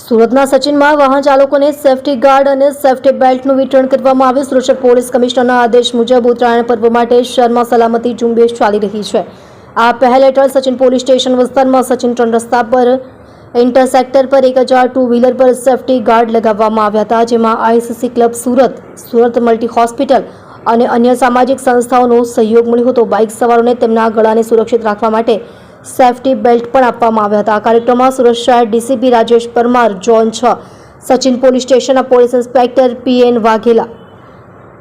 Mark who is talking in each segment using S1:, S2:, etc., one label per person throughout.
S1: સુરતના સચિનમાં વાહન ચાલકોને સેફટી ગાર્ડ અને સેફટી બેલ્ટનું વિતરણ કરવામાં આવ્યું. સુરત પોલીસ કમિશનરના આદેશ મુજબ ઉત્તરાયણ પર્વ માટે શહેરમાં સલામતી ઝુંબેશ ચાલી રહી છે. આ પહેલ હેઠળ સચિન પોલીસ સ્ટેશન વિસ્તારમાં સચિન ટ્રેન રસ્તા પર, ઇન્ટરસેક્ટર પર એક હજાર ટુ વ્હીલર પર સેફટી ગાર્ડ લગાવવામાં આવ્યા હતા, જેમાં ICC club Surat Surat multi hospital અને અન્ય સામાજિક સંસ્થાઓનો સહયોગ મળ્યો હતો. બાઇક સવારોને તેમના ગળાને સુરક્ષિત રાખવા માટે સેફટી બેલ્ટ પણ આપવામાં આવ્યા હતા આ કાર્યક્રમમાં સુરત શહેર ડીસીપી રાજેશ પરમાર ઝોન છ સચિન પોલીસ સ્ટેશનના પોલીસ ઇન્સ્પેક્ટર પીએન વાઘેલા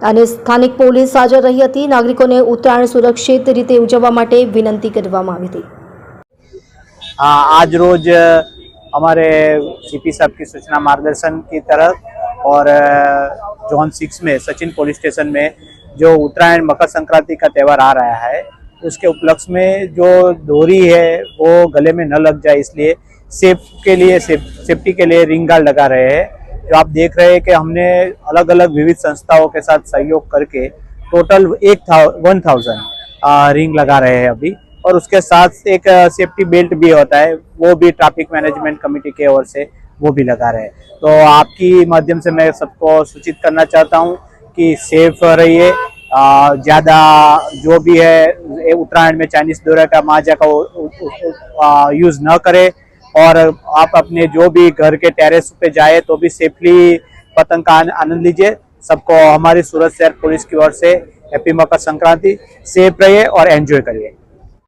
S1: અને સ્થાનિક પોલીસ હાજર રહી હતી નાગરિકોને ઉત્તરાયણ સુરક્ષિત રીતે ઉજવવા માટે વિનંતી કરવામાં આવી હતી
S2: हाँ आज रोज अ, हमारे सीपी साहब की सूचना मार्गदर्शन की तरफ और अ, जोन सिक्स में सचिन पुलिस स्टेशन में जो उत्तरायण मकर संक्रांति का त्यौहार आ रहा है उसके उपलक्ष्य में जो डोरी है वो गले में न लग जाए इसलिए सेफ़ के लिए सेफ़, सेफ्टी के लिए रिंग गार्ड लगा रहे हैं। जो आप देख रहे हैं कि हमने अलग अलग विविध संस्थाओं के साथ सहयोग करके टोटल एक था वन थाउज़ेंड रिंग लगा रहे हैं अभी। और उसके साथ एक सेफ्टी बेल्ट भी होता है वो भी ट्रैफ़िक मैनेजमेंट कमेटी के ओर से वो भी लगा रहे हैं। तो आपकी माध्यम से मैं सबको सूचित करना चाहता हूँ कि सेफ़ रहिए ज़्यादा जो भी है उत्तरायण में चाइनीज़ दौरे का माजा का यूज़ न करें और आप अपने जो भी घर के टेरेस पे जाए तो भी सेफली पतंग का आनंद लीजिए। सबको हमारी सूरत शहर पुलिस की ओर से हैप्पी मकर संक्रांति। सेफ़ रहिए और एंजॉय करिए।